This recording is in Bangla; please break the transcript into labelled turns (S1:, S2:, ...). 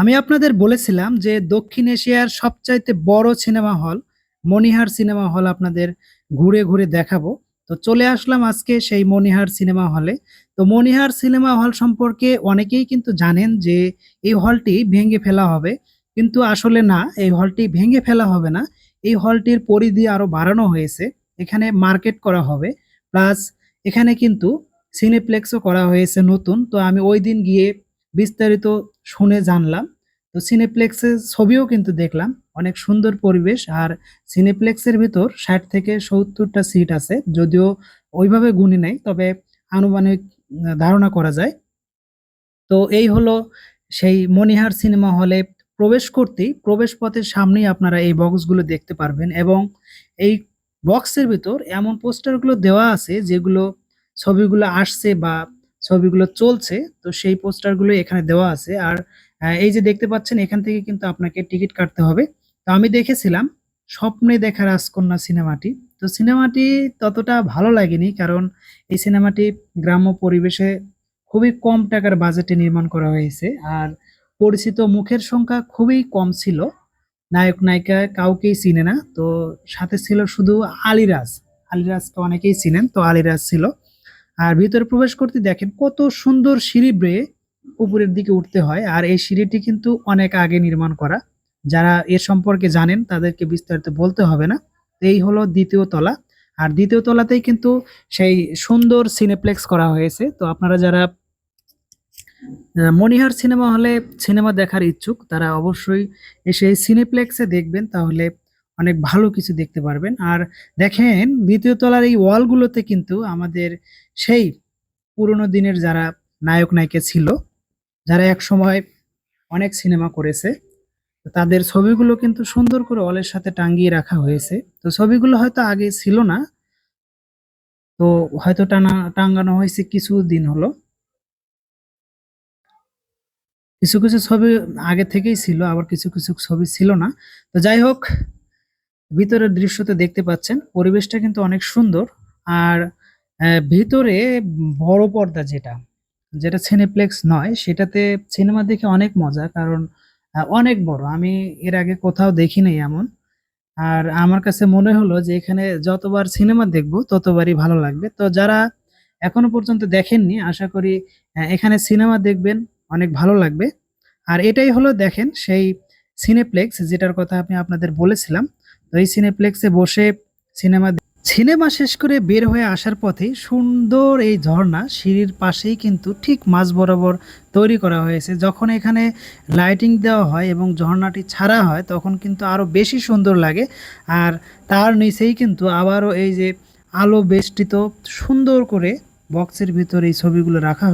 S1: আমি আপনাদের বলেছিলাম যে দক্ষিণ এশিয়ার সবচাইতে বড় সিনেমা হল মনিহার সিনেমা হল আপনাদের ঘুরে ঘুরে দেখাবো। তো চলে আসলাম আজকে সেই মনিহার সিনেমা হলে। তো মনিহার সিনেমা হল সম্পর্কে অনেকেই কিন্তু জানেন যে এই হলটি ভেঙে ফেলা হবে। কিন্তু আসলে না, এই হলটি ভেঙে ফেলা হবে না। এই হলটির পরিধি আরও বাড়ানো হয়েছে। এখানে মার্কেট করা হবে। প্লাস এখানে কিন্তু সিনেপ্লেক্সও করা হয়েছে নতুন। তো আমি ওই দিন গিয়ে বিস্তারিত শুনে জানলাম। তো সিনেপ্লেক্সের ছবিও কিন্তু দেখলাম। অনেক সুন্দর পরিবেশ আর সিনেপ্লেক্সের ভিতর ষাট থেকে সত্তরটা সিট আছে। যদিও ওইভাবে গুণি নাই, তবে আনুমানিক ধারণা করা যায়। তো এই হলো সেই মনিহার সিনেমা হলে প্রবেশ করতেই প্রবেশ পথের সামনেই আপনারা এই বক্সগুলো দেখতে পারবেন এবং এই বক্সের ভিতর এমন পোস্টারগুলো দেওয়া আছে যেগুলো ছবিগুলো আসছে বা ছবিগুলো চলছে তো সেই পোস্টারগুলো এখানে দেওয়া আছে। আর আহ, এই যে দেখতে পাচ্ছেন এখান থেকে কিন্তু আপনাকে টিকিট কাটতে হবে। তো আমি দেখেছিলাম স্বপ্নে দেখা রাজকন্যা সিনেমাটি। তো সিনেমাটি ততটা ভালো লাগেনি কারণ এই সিনেমাটি গ্রাম্য পরিবেশে খুবই কম টাকার বাজেটে নির্মাণ করা হয়েছে। আর পরিচিত মুখের সংখ্যা খুবই কম ছিল। নায়ক নায়িকা কাউকেই চিনে না। তো সাথে ছিল শুধু আলিরাজ। আলিরাজকে অনেকেই চিনেন তো আলিরাজ ছিল। আর ভিতরে প্রবেশ করতে দেখেন কত সুন্দর সিঁড়ি বেয়ে উপরের দিকে উঠতে হয়। আর এই সিঁড়িটি কিন্তু অনেক আগে নির্মাণ করা। যারা এর সম্পর্কে জানেন তাদেরকে বিস্তারিত বলতে হবে না। এই হলো দ্বিতীয় তলা। আর দ্বিতীয় তলাতেই কিন্তু সেই সুন্দর সিনেপ্লেক্স করা হয়েছে। তো আপনারা যারা মনিহার সিনেমা হলে সিনেমা দেখার ইচ্ছুক, তারা অবশ্যই এসে সিনেপ্লেক্সে দেখবেন। তাহলে অনেক ভালো কিছু দেখতে পারবেন। আর দেখেন, দ্বিতীয় তলার এই ওয়ালগুলোতে কিন্তু আমাদের সেই পুরোনো দিনের যারা নায়ক, নায়িকা ছিল, যারা এক সময় অনেক সিনেমা করেছে তাদের ছবিগুলো কিন্তু সুন্দর করে ওয়ালের সাথে টাঙ্গিয়ে রাখা হয়েছে। তো ছবিগুলো হয়তো আগে ছিল না, তো হয়তো টানা টাঙ্গানো হয়েছে কিছু দিন হলো। কিছু কিছু ছবি আগে থেকেই ছিল, আবার কিছু কিছু ছবি ছিল না। তো যাই হোক ভিতরের দৃশ্য তো দেখতে পাচ্ছেন, পরিবেশটা কিন্তু অনেক সুন্দর। আর ভিতরে বড় পর্দা যেটা যেটা সিনেপ্লেক্স নয়, সেটাতে সিনেমা দেখে অনেক মজা, কারণ অনেক বড়। আমি এর আগে কোথাও দেখি নাই এমন। আর আমার কাছে মনে হলো যে এখানে যতবার সিনেমা দেখব, ততবারই ভালো লাগবে। তো যারা এখনও পর্যন্ত দেখেননি, আশা করি এখানে সিনেমা দেখবেন, অনেক ভালো লাগবে। আর এটাই হলো দেখেন, সেই সিনেপ্লেক্স যেটার কথা আমি আপনাদের বলেছিলাম তো এই সিনেপ্লেক্সে বসে সিনেমা সিনেমা শেষ করে বের হয়ে আসার পথে সুন্দর এই ঝর্ণা সিঁড়ির পাশেই কিন্তু ঠিক মাঝ বরাবর তৈরি করা হয়েছে। যখন এখানে লাইটিং দেওয়া হয় এবং ঝর্ণাটি ছাড়া হয়, তখন কিন্তু আরও বেশি সুন্দর লাগে। আর তার নিচেই কিন্তু আবারও এই যে আলো বেষ্টিত সুন্দর করে বক্সের ভিতরে এই ছবিগুলো রাখা